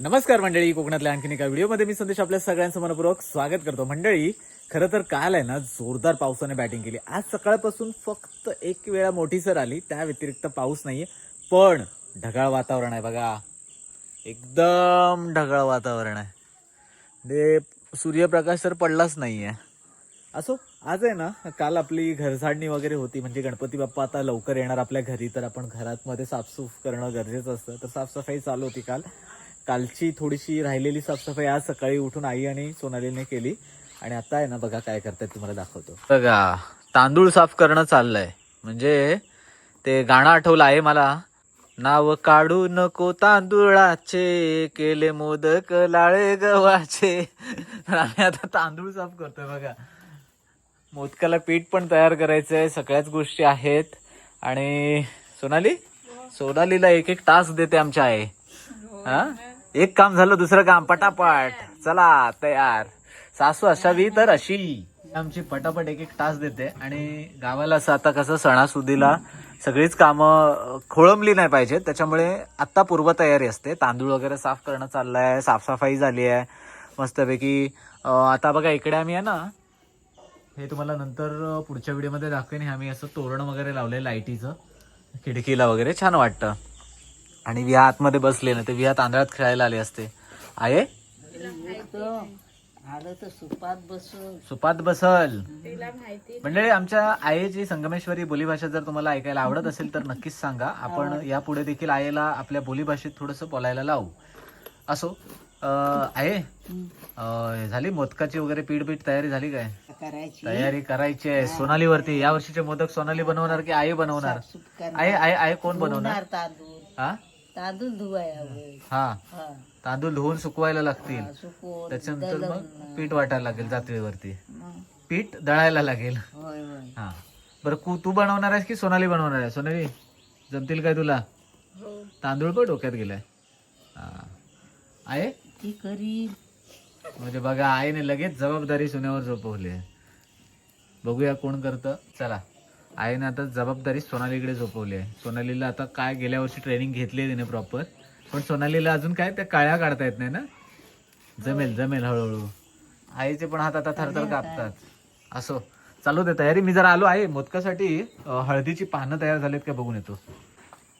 नमस्कार मंडळी. कोकणातल्या आणखीन एका व्हिडिओमध्ये मी संदेश आपल्या सगळ्यांचं मनपूर्वक स्वागत करतो. मंडळी खरं तर काल आहे ना जोरदार पावसाने बॅटिंग केली. आज सकाळपासून फक्त एक वेळा मोठी सर आली. त्या व्यतिरिक्त पाऊस नाहीये. पण ढगाळ वातावरण आहे बघा. एकदम ढगाळ वातावरण आहे. म्हणजे सूर्यप्रकाश तर पडलाच नाहीये. असो आज आहे ना काल आपली घरझाडणी वगैरे होती. म्हणजे गणपती बाप्पा आता लवकर येणार आपल्या घरी. तर आपण घरात मध्ये साफसूफ करणं गरजेचं असतं. तर साफसफाई चालू होती काल. कालची थोडीशी राहिलेली साफसफाई आज सकाळी उठून आई आणि सोनालीने केली. आणि आता आहे ना बघा काय करतायत तुम्हाला दाखवतो. बघा तांदूळ साफ करणं चाललंय. म्हणजे ते गाणं आठवलं आहे मला. नाव काढू नको तांदूळाचे केले मोदक लाळे गव्हाचे. आम्ही आता तांदूळ साफ करतोय बघा. मोदकाला पीठ पण तयार करायचंय सगळ्याच गोष्टी आहेत. आणि सोनाली? सोनालीला एक एक तास देते आमच्या आहे हा? एक काम झालं दुसरं काम. पटापट. चला तयार. सासू असावी तर अशी. आमची पटापट एक एक तास देते. आणि गावाला असं आता कसं सणासुदीला सगळीच कामं खोळंबली नाही पाहिजेत त्याच्यामुळे आत्ता पूर्वतयारी असते. तांदूळ वगैरे साफ करणं चाललंय. साफसफाई झाली आहे. मस्तपैकी आता बघा इकडे आम्ही आहे ना हे तुम्हाला नंतर पुढच्या व्हिडिओमध्ये दाखवेन. हे आम्ही असं तोरण वगैरे लावलंय लाईटीचं. खिडकीला वगैरे छान वाटतं. आणि विहा आतमध्ये बसले ना ते विहा तांदळात खेळायला आले असते. आहे सुपात बसून सुपात बसल. मंडळी आमच्या आईची संगमेश्वरी बोलीभाषा जर तुम्हाला ऐकायला आवडत असेल तर नक्कीच सांगा. आपण यापुढे देखील आईला आपल्या बोलीभाषेत थोडस बोलायला लावू. असो. आहे झाली? मोदकाची वगैरे पीठ पीठ तयारी झाली काय? तयारी करायची आहे. सोनालीवरती. या वर्षीचे मोदक सोनाली बनवणार की आई बनवणार? आहे कोण बनवणार? हा? तांदूळ धुवायला हा. हा. तांदूळ धुवून सुकवायला लागतील. सुकवून त्याच्यानंतर मग. पीठ वाटायला लागेल जात्रेवरती मग, पीठ दळायला लागेल. होय होय. हा. बरं तू बनवणार आहेस की सोनाली बनवणार आहे? सोनाली जमतील काय तुला? तांदूळ पण डोक्यात गेलाय. हा. आहे? ती करी म्हणजे बघा आईने लगेच जबाबदारी सुनेवर झोपवली आहे. बघूया कोण करतं. चला. आईने आता जबाबदारी सोनालीकडे झोपवली आहे. सोनालीला आता काय गेल्या वर्षी ट्रेनिंग घेतली आहे तिने प्रॉपर पण सोनालीला अजून काय त्या काळ्या काढता येत नाही ना? जमेल जमेल हळूहळू. आईचे पण हात आता थरथर कापतात. असो चालू दे तयारी. मी जरा आलो. आहे मोदकासाठी हळदीची पानं तयार झालीत का बघून येतो.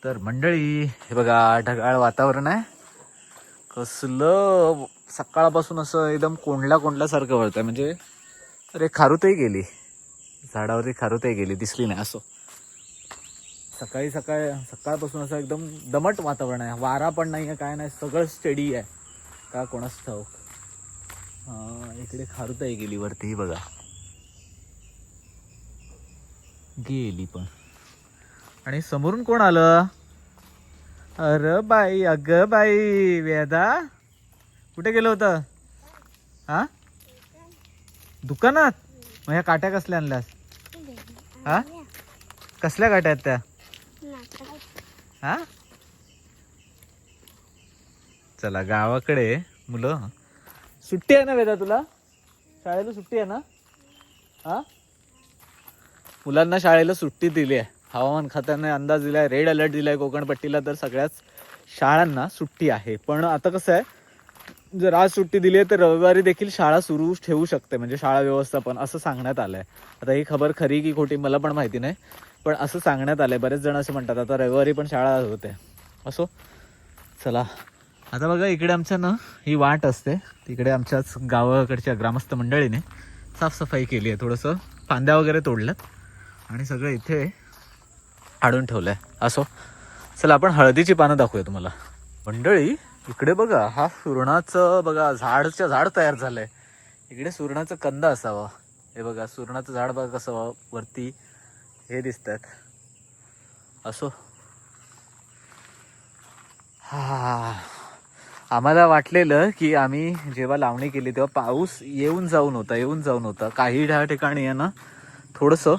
तर मंडळी हे बघा ढगाळ वातावरण आहे. कसलं सकाळपासून असं एकदम कोंडल्या कोंडल्यासारखं वळतंय. म्हणजे अरे खारुताई गेली. झाडावरती खारुताई गेली दिसली नाही असो. सकाळी सकाळ सकाळपासून असं एकदम दमट वातावरण आहे. वारा पण नाही आहे काय नाही सगळं स्टडी आहे. का कोणाच ठाऊक? इकडे खारुताई गेली वरती बघा. गेली पण. आणि समोरून कोण आलं? अरे बाई अग बाई वेदा. कुठे गेलं होतं? हा? दुकानात? मग ह्या काट्या कसल्या आणल्यास? हा? कसल्या काट्या आहेत त्या? हा? चला गावाकडे मुलं. सुट्टी आहे ना वेदा तुला? शाळेला सुट्टी आहे ना? हा? मुलांना शाळेला सुट्टी दिली आहे. हवामान खात्याने अंदाज दिलाय रेड अलर्ट दिलाय कोकणपट्टीला तर सगळ्याच शाळांना सुट्टी आहे. पण आता कसं आहे जर आज सुट्टी दिली आहे तर रविवारी देखील शाळा सुरू ठेवू शकते म्हणजे शाळा व्यवस्थापन असं सांगण्यात आलंय. आता ही खबर खरी की खोटी मला पण माहिती नाही पण असं सांगण्यात आलंय. बरेच जण असं म्हणतात आता रविवारी पण शाळा होते. असो चला. आता बघा इकडे आमच्या ना ही वाट असते. तिकडे आमच्याच गावाकडच्या ग्रामस्थ मंडळीने साफसफाई केली आहे. थोडंसं फांद्या वगैरे तोडल्यात आणि सगळं इथे आडून ठेवलंय. असो चला आपण हळदीची पानं दाखवूया तुम्हाला. मंडळी इकडे बघा हा सुरणाचं बघा झाडचं झाड तयार झालंय. इकडे सुरणाचं कंद असावा. हे बघा सुरणाचं झाड बघा कसं वरती हे दिसतात. असो. हा आम्हाला वाटलेलं की आम्ही जेव्हा लावणी केली तेव्हा पाऊस येऊन जाऊन होता येऊन जाऊन होता. काही ढ्या ठिकाणी आहे ना थोडंसं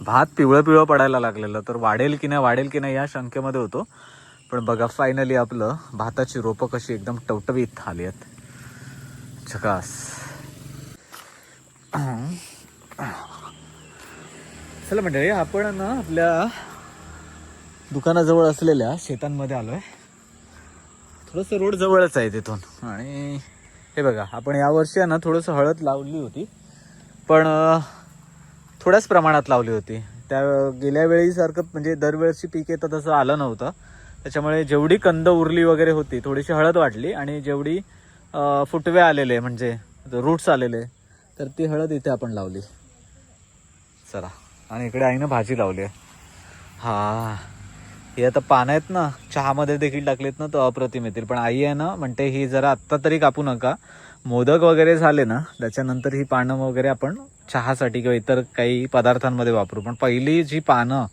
भात पिवळं पिवळं पडायला लागलेलं. तर वाढेल की नाही वाढेल की नाही या शंकेमध्ये होतो. पण बघा फायनली आपलं भाताची रोपं कशी एकदम टवटवीत आली आहेत. झकास चला म्हणजे आपण ना आपल्या दुकानाजवळ असलेल्या शेतांमध्ये आलोय. थोडंसं रोड जवळच आहे तिथून. आणि हे बघा आपण यावर्षी आहे ना थोडंसं हळद लावली होती. पण थोड्याच प्रमाणात लावली होती. त्या गेल्या वेळीसारखं म्हणजे दरवेळेची पीक येतं तसं आलं नव्हतं. त्याच्यामुळे जेवढी कंद उरली वगैरे होती थोडीशी हळद वाढली आणि जेवढी फुटवे आलेले म्हणजे रूट्स आलेले तर ती हळद इथे आपण लावली. चला. आणि इकडे आईनं भाजी लावली आहे. हा. हे आता पानं आहेत ना चहामध्ये देखील टाकलेत ना तर अप्रतिम येतील. पण आई आहे ना म्हणते ही जरा आत्ता तरी कापू नका. मोदक वगैरे झाले ना त्याच्यानंतर ही पानं वगैरे आपण चहासाठी किंवा इतर काही पदार्थांमध्ये वापरू. पण पहिली जी पानं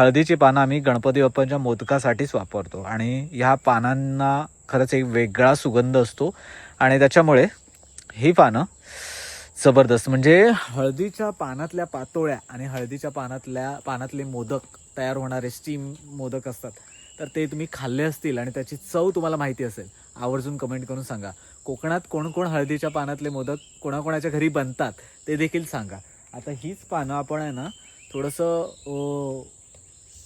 हळदीची पानं आम्ही गणपती बाप्पांच्या मोदकासाठीच वापरतो. आणि ह्या पानांना खरंच एक वेगळा सुगंध असतो. आणि त्याच्यामुळे ही पानं जबरदस्त. म्हणजे हळदीच्या पानातल्या पातोळ्या आणि हळदीच्या पानातल्या पानातले मोदक तयार होणारे स्टीम मोदक असतात. तर ते तुम्ही खाल्ले असतील आणि त्याची चव तुम्हाला माहिती असेल आवर्जून कमेंट करून सांगा. कोकणात कोण कोण हळदीच्या पानातले मोदक कोणाकोणाच्या घरी बनतात ते देखील सांगा. आता हीच पानं आपण आहे ना थोडंसं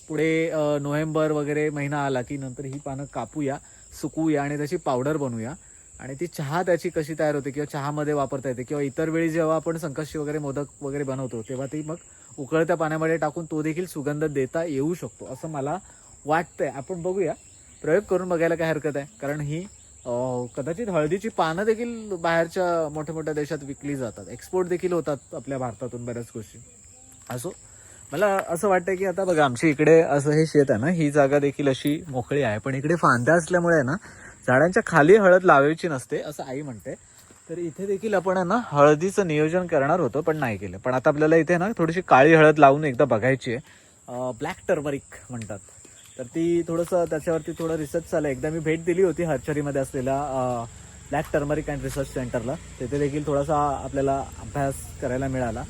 पुढे नोव्हेंबर वगैरे महिना आला की नंतर ही पानं कापूया सुकवूया आणि त्याची पावडर बनवूया. आणि ती चहा त्याची कशी तयार होते किंवा चहामध्ये वापरता येते किंवा इतर वेळी जेव्हा आपण संकष्टी वगैरे मोदक वगैरे बनवतो तेव्हा ती मग उकळत्या पाण्यामध्ये टाकून तो देखील सुगंध देता येऊ शकतो असं मला वाटतंय. आपण बघूया. प्रयोग करून बघायला काय हरकत आहे? कारण ही कदाचित हळदीची पानं देखील बाहेरच्या मोठ्या मोठ्या देशात विकली जातात. एक्सपोर्ट देखील होतात आपल्या भारतातून बऱ्याच गोष्टी. असो मला असं वाटतं की आता बघा आमच्या इकडे असं हे शेत आहे ना ही जागा देखील अशी मोकळी आहे. पण इकडे फांद्या असल्यामुळे ना झाडांच्या खाली हळद लावायची नसते असं आई म्हणते. तर इथे देखील आपण आहे ना हळदीचं नियोजन करणार होतो पण नाही केलं. पण आता आपल्याला इथे ना थोडीशी काळी हळद लावून एकदा बघायची आहे. ब्लॅक टर्मरिक म्हणतात. तर ती थोडंसं त्याच्यावरती थोडं रिसर्च चालू आहे. एकदा मी भेट दिली होती हर्चरीमध्ये असलेल्या ब्लॅक टर्मरिक अँड रिसर्च सेंटरला. तिथे देखील थोडासा आपल्याला अभ्यास करायला मिळाला.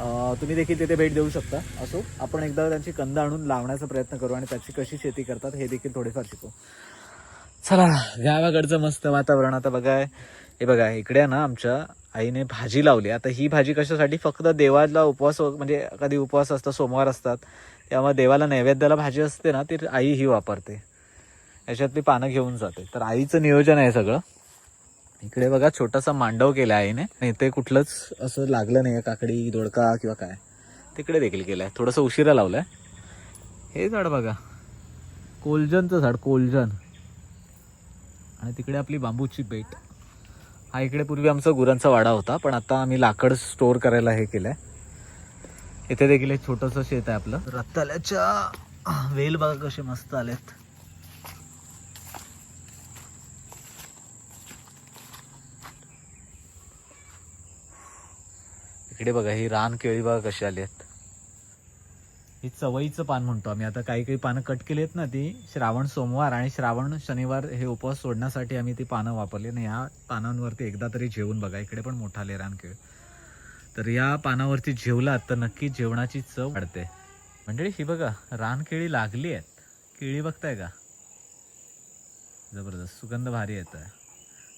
तुम्ही देखील तिथे भेट देऊ शकता. असो आपण एकदा त्यांची कंद आणून लावण्याचा प्रयत्न करू आणि त्याची कशी शेती करतात हे देखील थोडेफार शिकू. चला गावाकडचं मस्त वातावरण. आता बघा हे बघा इकडे ना आमच्या आईने भाजी लावली. आता ही भाजी कशासाठी? फक्त देवाला उपवास म्हणजे कधी उपवास असतात सोमवार असतात. त्यामुळे देवाला नैवेद्याला भाजी असते ना ती आई ही वापरते. याच्यातली पानं घेऊन जाते. तर आईचं नियोजन आहे सगळं. इकडे बघा छोटासा मांडव केला आहे आणि ते कुठलंच असं लागलं नाही काकडी दोडका किंवा काय. तिकडे देखील केलंय. थोडंसं उशिरा लावलंय. हे झाड बघा. कोलजनचं झाड कोलजन. आणि तिकडे आपली बांबूची बेट हा इकडे पूर्वी आमचा गुरांचा वाडा होता पण आता आम्ही लाकड स्टोअर करायला हे केलंय. इथे देखील एक छोटंसं शेत आहे आपलं. रत्ताल्याच्या वेल बघा कसे मस्त आलेत. इकडे बघा ही रान केळी बघा कशी आली आहेत. ही चवईचं पान म्हणतो आम्ही. आता काही काही पानं कट केली आहेत ना ती श्रावण सोमवार आणि श्रावण शनिवार हे उपवास सोडण्यासाठी आम्ही ती पानं वापरली. आणि ह्या पानांवरती एकदा तरी जेवून बघा इकडे पण मोठा आले रानकेळ तर या पानावरती जेवलात तर नक्की जेवणाची चव वाढते. मंडळी ही बघा रान केळी लागली आहेत. केळी बघताय का? जबरदस्त सुगंध भारी येत आहे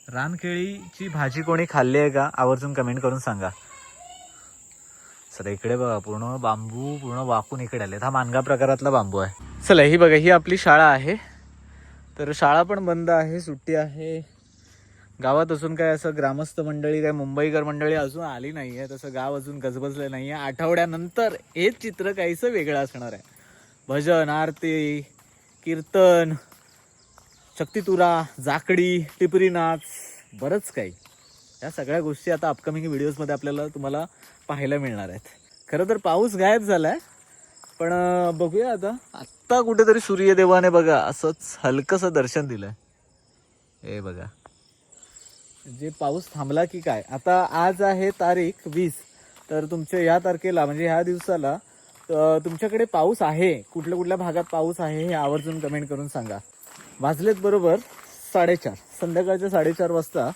रानकेळीची भाजी कोणी खाल्ली आहे का? आवर्जून कमेंट करून सांगा. चला इकडे बघा पूर्ण बांबू पूर्ण वाकून इकडे आले हा मानगा प्रकारातला बांबू आहे. चला ही बघा ही आपली शाळा आहे. तर शाळा पण बंद आहे सुट्टी आहे. गावात अजून काय असं ग्रामस्थ मंडळी काय मुंबईकर मंडळी अजून आली नाही आहे तसं गाव अजून गजबजलं नाही आहे आठवड्यानंतर हे चित्र काहीसं वेगळं असणार आहे. भजन आरती कीर्तन शक्तितुरा जाकडी टिपरी नाच बरंच काही. या सगळ्या गोष्टी आता अपकमिंग व्हिडिओजमध्ये आपल्याला तुम्हाला पाहायला मिळणार आहेत. खरं तर पाऊस गायब झालाय पण अं, बघूया आता. आत्ता कुठेतरी सूर्यदेवाने बघा असंच हलकंसं दर्शन दिलंय. हे बघा. जे पाऊस थांबला की काय? आता आज आहे तारीख वीस. तर तुमच्या या तारखेला म्हणजे ह्या दिवसाला तुमच्याकडे पाऊस आहे. कुठल्या कुठल्या भागात पाऊस आहे हे आवर्जून कमेंट करून सांगा. वाजलेत बरोबर साडेचार संध्याकाळच्या साडेचार वाजता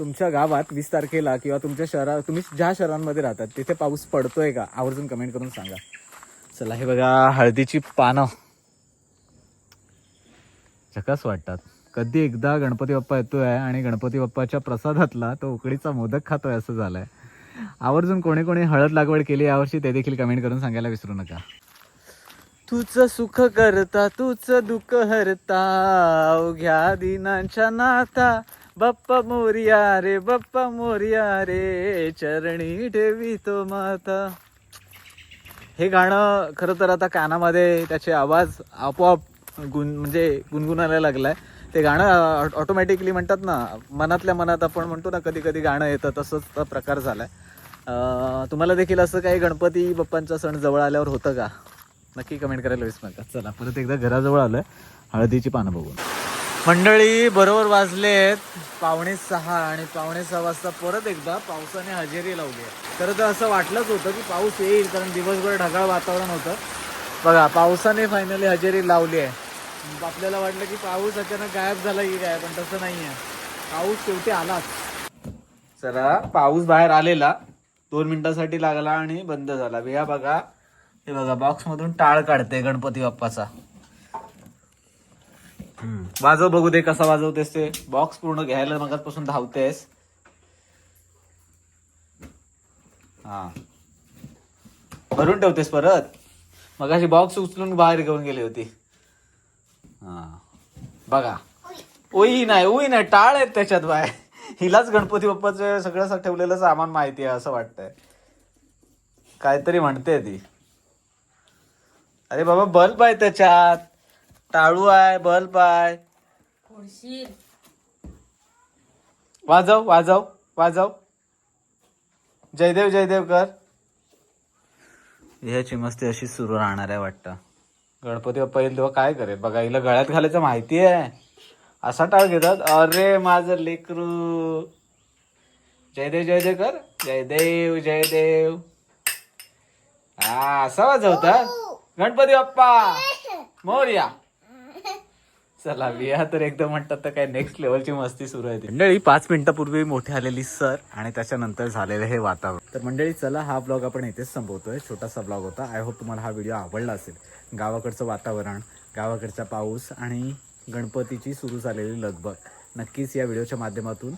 तुमच्या गावात वीस तारखेला किंवा तुमच्या शहरात तुम्ही ज्या शहरांमध्ये राहतात तिथे पाऊस पडतोय का? आवर्जून कमेंट करून सांगा. चला हे बघा हळदीची पानं. झकास वाटतात. कधी एकदा गणपती बाप्पा येतोय आणि गणपती बाप्पाच्या प्रसादातला तो उकडीचा मोदक खातोय असं झालंय. आवर्जून कोणी कोणी हळद लागवड केली यावर्षी ते देखील कमेंट करून सांगायला विसरू नका. तूच सुख करता तूच दुःख हरता अवघ्या दिनांच्या नाता बाप्पा मोरिया रे बाप्पा मोरिया रे चरणी ठेवी तो माता. हे गाणं खरं तर आता कानामध्ये त्याचे आवाज आपोआप गुण म्हणजे गुणगुणायला लागलाय. ते गाणं ऑटोमॅटिकली म्हणतात ना मनातल्या मनात आपण म्हणतो ना कधी कधी गाणं येतं तसंच प्रकार झालाय. आहे तुम्हाला देखील असं काही गणपती बाप्पांचा सण जवळ आल्यावर होतं का? नक्की कमेंट करायला विसरू नका. चला परत एकदा घराजवळ आलोय. हळदीची पानं बघून. मंडळी बरोबर वाजलेत. पावणे सहा आणि पावणे सहा वाजता परत एकदा पावसाने हजेरी लावली आहे. खरं तर असं वाटलंच होतं की पाऊस येईल कारण दिवसभर ढगाळ वातावरण होतं. बघा पावसाने फायनली हजेरी लावली आहे. आपल्याला वाटलं की पाऊस अचानक गायब झाला की काय पण तसं नाही आहे. पाऊस शेवटी आलाच. चला पाऊस बाहेर आलेला. दोन मिनिटासाठी लागला आणि बंद झाला. वेळा बघा. हे बघा बॉक्समधून टाळ काढते गणपती बाप्पाचा. वाजव बघू दे कसा वाजवतेस ते. बॉक्स पूर्ण घ्यायला मगापासून धावतेस. हा. भरून ठेवतेस परत. मगाशी बॉक्स उचलून बाहेर घेऊन गेली होती. हा. बघा. ओई नाही ओई नाही टाळ आहेत त्याच्यात बाय. हिलाच गणपती बाप्पाचं सगळं असं ठेवलेलं सामान माहिती आहे असं वाटतंय. काहीतरी म्हणते ती. अरे बाबा बल्ब आहे त्याच्यात. टाळू आहे बल्ब आहे. वाजव वाजव वाजव. जयदेव जयदेव कर. ह्याची मस्ती अशी सुरू राहणार आहे वाटतं. गणपती बाप्पा येईल तेव्हा काय करेल? बघा हिला गळ्यात घालायचं माहिती आहे. असा टाळ घेतात. अरे माझं लेकरू. जयदेव जयदेव कर. जयदेव जयदेव. हा असा वाजवतात. गणपती बाप्पा. मोर्या. चला विया तर एकदम म्हणतात तर काय नेक्स्ट लेवलची मस्ती सुरू आहे ती. मंडळी पाच मिनिटापूर्वी मोठी आलेली सर आणि त्याच्यानंतर झालेलं हे वातावरण. तर मंडळी चला हा ब्लॉग आपण इथेच संपवतोय. छोटासा ब्लॉग होता. आय होप तुम्हाला हा व्हिडिओ आवडला असेल. गावाकडचं वातावरण गावाकडचा पाऊस आणि गणपतीची सुरू झालेली लगबग. नक्कीच या व्हिडिओच्या माध्यमातून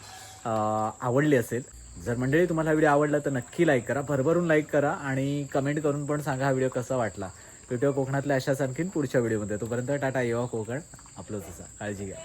आवडली असेल. जर मंडळी तुम्हाला हा व्हिडिओ आवडला तर नक्की लाईक करा. भरभरून लाईक करा आणि कमेंट करून पण सांगा हा व्हिडिओ कसा वाटला. भेटूया कोकणातल्या अशाच आणखीन पुढच्या व्हिडिओमध्ये तोपर्यंत टाटा येवा कोकण. आपलं तसा काळजी घ्या.